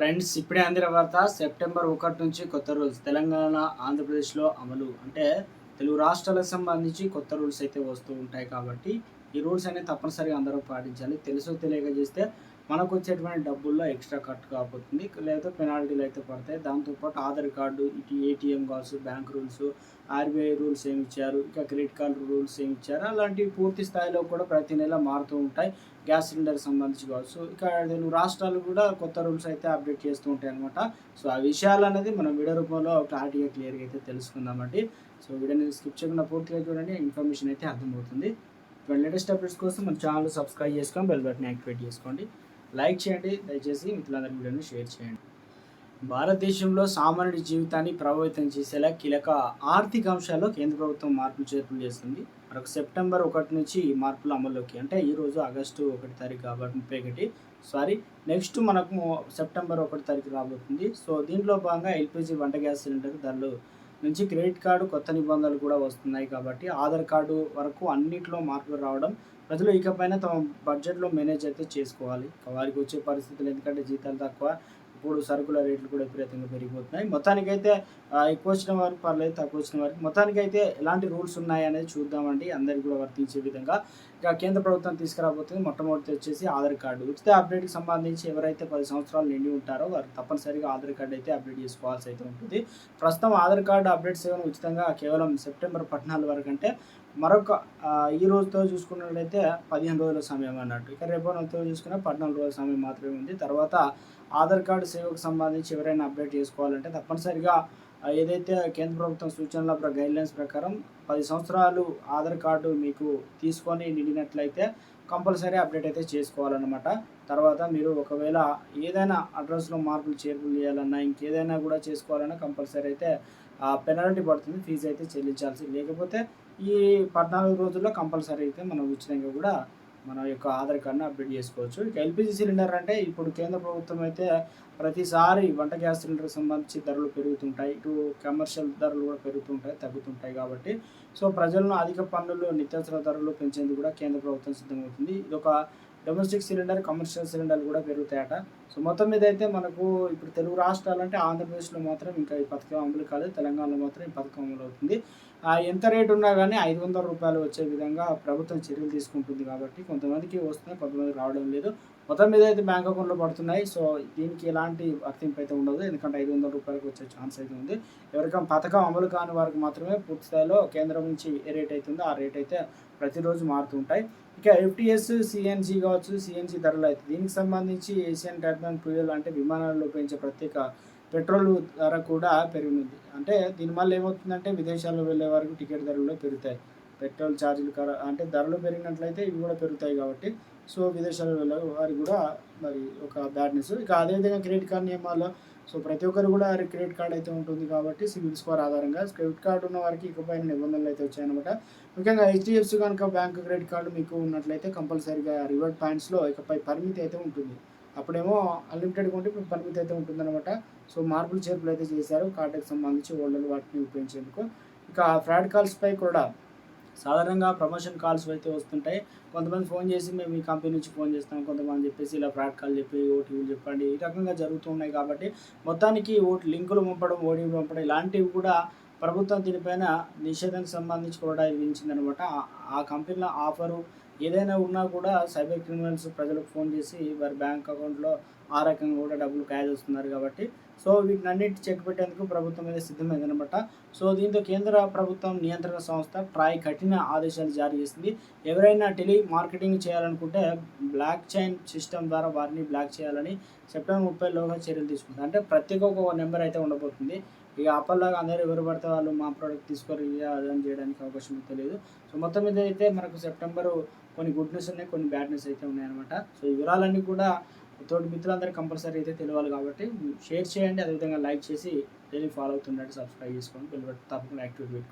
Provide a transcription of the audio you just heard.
Friends ఇప్పుడే అందిన వార్త సెప్టెంబర్ ఒకటి నుంచి కొత్త రూల్స్. తెలంగాణ ఆంధ్రప్రదేశ్లో అమలు. అంటే తెలుగు రాష్ట్రాలకు సంబంధించి కొత్త రూల్స్ అయితే వస్తూ ఉంటాయి కాబట్టి ఈ రూల్స్ అనేది తప్పనిసరిగా అందరూ పాటించాలి. తెలుసు తెలియక చేస్తే మనకు వచ్చేటువంటి డబ్బుల్లో ఎక్స్ట్రా కట్ కాబోతుంది. లేదా పెనాల్టీలు అయితే పడతాయి. దాంతోపాటు ఆధార్ కార్డు ఇటు ATM calls bank rules RBI rules ఏమి ఇచ్చారు? ఇంకా క్రెడిట్ కార్డు రూల్స్ ఏమి ఇచ్చారు? అలాంటివి పూర్తి స్థాయిలో కూడా ప్రతి నెల మారుతూ ఉంటాయి. గ్యాస్ సిలిండర్ సంబంధించి కావచ్చు. ఇక తెలుగు రాష్ట్రాలు కూడా కొత్త రూల్స్ అయితే అప్డేట్ చేస్తూ ఉంటాయి అనమాట సో ఆ విషయాలు అనేది మనం వీడియో రూపంలో క్లారిటీగా క్లియర్గా అయితే తెలుసుకుందామండి. సో వీడియోని స్కిప్ చేయకుండా పూర్తిగా చూడండి. ఇన్ఫర్మేషన్ అయితే అర్థమవుతుంది. ఇటువంటి లేటెస్ట్ అప్డేట్స్ కోసం మన ఛానల్ సబ్స్క్రైబ్ చేసుకొని బెల్ బటన్ యాక్టివేట్ చేసుకోండి. లైక్ చేయండి దయచేసి మిత్రులందరి వీడియోని షేర్ చేయండి. భారతదేశంలో సామాన్యుడి జీవితాన్ని ప్రభావితం చేసేలా కీలక ఆర్థిక అంశాల్లో కేంద్ర ప్రభుత్వం మార్పులు చేర్పులు చేస్తుంది. మరొక సెప్టెంబర్ ఒకటి నుంచి ఈ మార్పులు అమల్లోకి అంటే ఈరోజు ఆగస్టు ఒకటి తారీఖు కాబట్టి ముప్పై ఒకటి. సారీ నెక్స్ట్ మనకు సెప్టెంబర్ ఒకటి తారీఖు రాబోతుంది. సో దీంట్లో భాగంగా ఎల్పిజి వంట గ్యాస్ సిలిండర్ ధరలు నుంచి క్రెడిట్ కార్డు కొత్త నిబంధనలు కూడా వస్తున్నాయి కాబట్టి ఆధార్ కార్డు వరకు అన్నింటిలో మార్పులు రావడం ప్రజలు ఇకపైన తమ బడ్జెట్లో మేనేజ్ అయితే చేసుకోవాలి. వారికి వచ్చే పరిస్థితులు ఎందుకంటే జీతాలు తక్కువ ఇప్పుడు సరుకుల రేట్లు కూడా విపరీతంగా పెరిగిపోతున్నాయి. మొత్తానికైతే ఎక్కువ వచ్చిన వారికి పర్లేదు తక్కువ వచ్చిన వారికి. మొత్తానికైతే ఎలాంటి రూల్స్ ఉన్నాయి అనేది చూద్దామండి. అందరికి కూడా వర్తించే విధంగా ఇక కేంద్ర ప్రభుత్వం తీసుకురాబోతుంది. మొట్టమొదటి వచ్చేసి ఆధార్ కార్డు. ఉచిత అప్డేట్కి సంబంధించి ఎవరైతే పది సంవత్సరాలు నిండి ఉంటారో వారు తప్పనిసరిగా ఆధార్ కార్డు అయితే అప్డేట్ చేసుకోవాల్సి అయితే ఉంటుంది. ప్రస్తుతం ఆధార్ కార్డు అప్డేట్ సేవను ఉచితంగా కేవలం సెప్టెంబర్ పద్నాలుగు వరకు అంటే మరొక ఈ రోజుతో చూసుకున్నట్లయితే పదిహేను రోజుల సమయం అన్నట్టు. ఇక రేపు రోజుతో చూసుకున్న పద్నాలుగు రోజుల సమయం మాత్రమే ఉంది. తర్వాత ఆధార్ కార్డు సేవకు సంబంధించి ఎవరైనా అప్డేట్ చేసుకోవాలంటే తప్పనిసరిగా ఏదైతే కేంద్ర ప్రభుత్వం సూచనల గైడ్లైన్స్ ప్రకారం పది సంవత్సరాలు ఆధార్ కార్డు మీకు తీసుకొని నిండినట్లయితే కంపల్సరీ అప్డేట్ అయితే చేసుకోవాలన్నమాట. తర్వాత మీరు ఒకవేళ ఏదైనా అడ్రస్లో మార్పులు చేర్పులు చేయాలన్నా ఇంకేదైనా కూడా చేసుకోవాలన్నా కంపల్సరీ అయితే పెనాల్టీ పడుతుంది ఫీజు అయితే చెల్లించాల్సి. లేకపోతే ఈ పద్నాలుగు రోజుల్లో కంపల్సరీ అయితే మనం ఉచితంగా కూడా మన యొక్క ఆధార్ కార్డ్ని అప్డేట్ చేసుకోవచ్చు. ఇక ఎల్పిజి సిలిండర్ అంటే ఇప్పుడు కేంద్ర ప్రభుత్వం అయితే ప్రతిసారి వంట గ్యాస్ సిలిండర్కి సంబంధించి ధరలు పెరుగుతుంటాయి. ఇటు కమర్షియల్ ధరలు కూడా పెరుగుతుంటాయి తగ్గుతుంటాయి కాబట్టి. సో ప్రజలను అధిక పన్నులు నిత్యావసర ధరలు పెంచేందుకు కూడా కేంద్ర ప్రభుత్వం సిద్ధమవుతుంది. ఇది ఒక డొమెస్టిక్ సిలిండర్ కమర్షియల్ సిలిండర్లు కూడా పెరుగుతాయట. సో మొత్తం మీద అయితే మనకు ఇప్పుడు తెలుగు రాష్ట్రాలు అంటే ఆంధ్రప్రదేశ్లో మాత్రం ఇంకా ఈ పథకం అమలు కాదు తెలంగాణలో మాత్రం ఈ పథకం అమలు అవుతుంది. ఎంత రేటు ఉన్నా కానీ ఐదు వందల రూపాయలు వచ్చే విధంగా ప్రభుత్వం చర్యలు తీసుకుంటుంది కాబట్టి కొంతమందికి వస్తున్నాయి కొంతమంది రావడం లేదు. మొత్తం మీద అయితే బ్యాంక్ అకౌంట్లో పడుతున్నాయి. సో దీనికి ఎలాంటి వర్తింపు అయితే ఉండదు. ఎందుకంటే ఐదు వందల రూపాయలకు వచ్చే ఛాన్స్ అయితే ఉంది. ఎవరికైనా పథకం అమలు కాని వారికి మాత్రమే పూర్తి స్థాయిలో కేంద్రం నుంచి ఏ రేట్ అవుతుందో ఆ రేట్ అయితే ప్రతిరోజు మారుతుంటాయి ఇక ఎఫ్టీఎస్ సిఎన్జి కావచ్చు సిఎన్జి ధరలు అయితే దీనికి సంబంధించి ఏషియన్ టర్బైన్ ఫ్యూయల్ అంటే విమానాల్లో పెంచే ప్రత్యేక పెట్రోల్ ధర కూడా పెరిగింది. అంటే దీనివల్ల ఏమవుతుందంటే విదేశాల్లో వెళ్ళే వరకు టికెట్ ధరలు పెరుగుతాయి. పెట్రోల్ ఛార్జీలు అంటే ధరలు పెరిగినట్లయితే ఇవి కూడా పెరుగుతాయి కాబట్టి సో విదేశాల్లో వెళ్ళే వారికి కూడా మరి ఒక బ్యాడ్ న్యూస్ ఇక అదేవిధంగా క్రెడిట్ కార్డ్ నియమాల్లో సో ప్రతి ఒక్కరు కూడా క్రెడిట్ కార్డ్ అయితే ఉంటుంది కాబట్టి సివిల్ స్కోర్ ఆధారంగా. క్రెడిట్ కార్డు ఉన్న వారికి ఇకపైన నిబంధనలు అయితే వచ్చాయన్నమాట. ముఖ్యంగా హెచ్డిఎఫ్సి కనుక బ్యాంక్ క్రెడిట్ కార్డు మీకు ఉన్నట్లయితే కంపల్సరీగా రివార్డ్ పాయింట్స్లో ఇకపై పరిమితి అయితే ఉంటుంది. అప్పుడేమో అన్లిమిటెడ్గా ఉంటే ఇప్పుడు పరిమితి అయితే ఉంటుందన్నమాట. సో మార్పులు చేర్పులు అయితే చేశారు. కార్డుకి సంబంధించి ఓల్డర్లు వాటిని ఉపయోగించేందుకు. ఇక ఫ్రాడ్ కాల్స్పై కూడా సాధారణంగా ప్రమోషన్ కాల్స్ అయితే వస్తుంటాయి. కొంతమంది ఫోన్ చేసి మేము ఈ కంపెనీ నుంచి ఫోన్ చేస్తాం కొంతమంది చెప్పేసి ఇలా ఫ్రాడ్ కాల్ చెప్పి ఓటీపీలు చెప్పండి ఈ రకంగా జరుగుతున్నాయి కాబట్టి మొత్తానికి ఓటు లింకులు పంపడం ఓటీపీ పంపడం ఇలాంటివి కూడా ప్రభుత్వం దీనిపైన నిషేధానికి సంబంధించి కూడా విధించిందనమాట. ఆ కంపెనీల ఆఫరు ఏదైనా ఉన్నా కూడా సైబర్ క్రిమినల్స్ ప్రజలకు ఫోన్ చేసి వారి బ్యాంక్ అకౌంట్లో ఆ రకంగా కూడా డబ్బులు క్యాష్ వస్తున్నారు కాబట్టి సో వీటినన్నిటి చెక్ పెట్టేందుకు ప్రభుత్వం అయితే సిద్ధమైందనమాట సో దీంతో కేంద్ర ప్రభుత్వం నియంత్రణ సంస్థ ట్రాయ్ కఠిన ఆదేశాలు జారీ చేసింది. ఎవరైనా టెలి మార్కెటింగ్ చేయాలనుకుంటే బ్లాక్ చైన్ సిస్టమ్ ద్వారా వారిని బ్లాక్ చేయాలని సెప్టెంబర్ ముప్పైలోగా చర్యలు తీసుకుంటారు. అంటే ప్రత్యేక ఒక నెంబర్ అయితే ఉండబోతుంది. ఇక అప్పల్లాగా అందరూ ఎవరు పడితే వాళ్ళు మా ప్రోడక్ట్ తీసుకొని అదని చేయడానికి అవకాశం తెలియదు సో మొత్తం మీద అయితే మనకు సెప్టెంబరు కొన్ని గుడ్ న్యూస్ ఉన్నాయి కొన్ని బ్యాడ్ న్యూస్ అయితే ఉన్నాయన్నమాట. సో ఈ వివరాలన్నీ కూడా తోటి మిత్రులందరూ కంపల్సరీ అయితే తెలియాలి కాబట్టి షేర్ చేయండి అదేవిధంగా లైక్ చేసి డైలీ ఫాలో అవుతుండండి సబ్స్క్రైబ్ చేసుకోండి బెల్ తప్పకుండా యాక్టివేట్ పెట్టుకోండి.